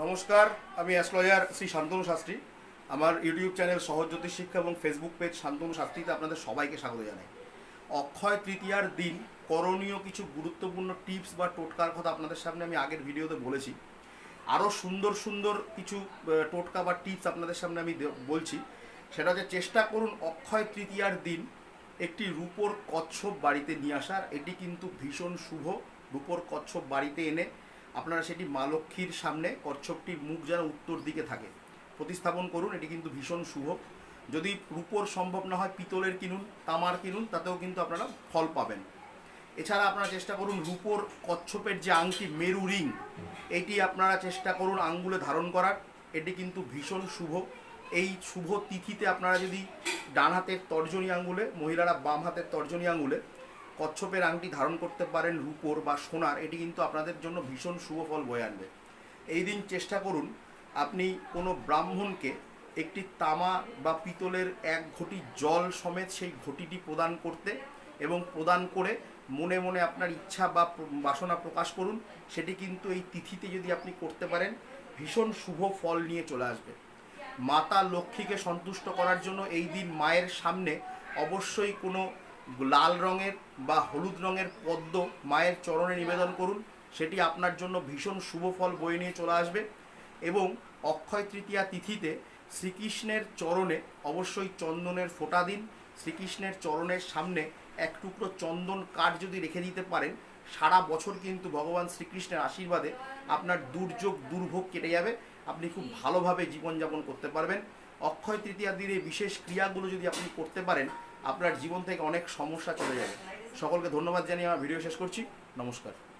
নমস্কার, আমি অ্যাস্ট্রোলজার শ্রী শান্তনু শাস্ত্রী। আমার ইউটিউব চ্যানেল সহজ জ্যোতিষ শিক্ষা এবং ফেসবুক পেজ শান্তনু শাস্ত্রীতে আপনাদের সবাইকে স্বাগত জানাই। অক্ষয় তৃতীয়ার দিন করণীয় কিছু গুরুত্বপূর্ণ টিপস বা টোটকার কথা আপনাদের সামনে আমি আগের ভিডিওতে বলেছি। আরও সুন্দর সুন্দর কিছু টোটকা বা টিপস আপনাদের সামনে আমি বলছি। সেটা হচ্ছে চেষ্টা করুন অক্ষয় তৃতীয়ার দিন একটি রূপোর কচ্ছপ বাড়িতে নিয়ে আসার। এটি কিন্তু ভীষণ শুভ। রূপোর কচ্ছপ বাড়িতে এনে আপনারা সেটি মা লক্ষ্মীর সামনে কচ্ছপটির মুখ যেন উত্তর দিকে থাকে। প্রতিস্থাপন করুন, এটি কিন্তু ভীষণ শুভ। যদি রূপোর সম্ভব না হয়, পিতলের কিনুন, তামার কিনুন, তাতেও কিন্তু আপনারা ফল পাবেন। এছাড়া আপনারা চেষ্টা করুন, রূপোর কচ্ছপের যে আংটি, মেরু রিং, এটি আপনারা চেষ্টা করুন আঙ্গুলে ধারণ করার। এটি কিন্তু ভীষণ শুভ। এই শুভ তিথিতে আপনারা যদি ডান হাতের তর্জনী আঙ্গুলে, মহিলারা বাম হাতের তর্জনী আঙ্গুলে কচ্ছপের আংটি ধারণ করতে পারেন রূপোর বা সোনার, এটি কিন্তু আপনাদের জন্য ভীষণ শুভ ফল বয়ে আনবে। এই দিন চেষ্টা করুন আপনি কোনো ব্রাহ্মণকে একটি তামা বা পিতলের এক ঘটি জল সমেত সেই ঘটিটি প্রদান করতে এবং প্রদান করে মনে মনে আপনার ইচ্ছা বা বাসনা প্রকাশ করুন, সেটি কিন্তু এই তিথিতে যদি আপনি করতে পারেন, ভীষণ শুভ ফল নিয়ে চলে আসবে। মাতা লক্ষ্মীকে সন্তুষ্ট করার জন্য এই দিন মায়ের সামনে অবশ্যই কোনো লাল রঙের বা হলুদ রঙের পদ্ম মায়ের চরণে নিবেদন করুন। সেটি আপনার জন্য ভীষণ শুভ ফল বয়ে নিয়ে চলে আসবে। এবং অক্ষয় তৃতীয়া তিথিতে শ্রীকৃষ্ণের চরণে অবশ্যই চন্দনের ফোঁটা দিন। শ্রীকৃষ্ণের চরণের সামনে এক টুকরো চন্দন কাঠ যদি রেখে দিতে পারেন, সারা বছর কিন্তু ভগবান শ্রীকৃষ্ণের আশীর্বাদে আপনার দুর্যোগ, দুর্ভোগ কেটে যাবে। আপনি খুব ভালোভাবে জীবনযাপন করতে পারবেন। অক্ষয় তৃতীয়ার দিনে বিশেষ ক্রিয়াগুলো যদি আপনি করতে পারেন, আপনার জীবন থেকে অনেক সমস্যা চলে যাবে। সকলকে ধন্যবাদ জানিয়ে আমার ভিডিও শেষ করছি। নমস্কার।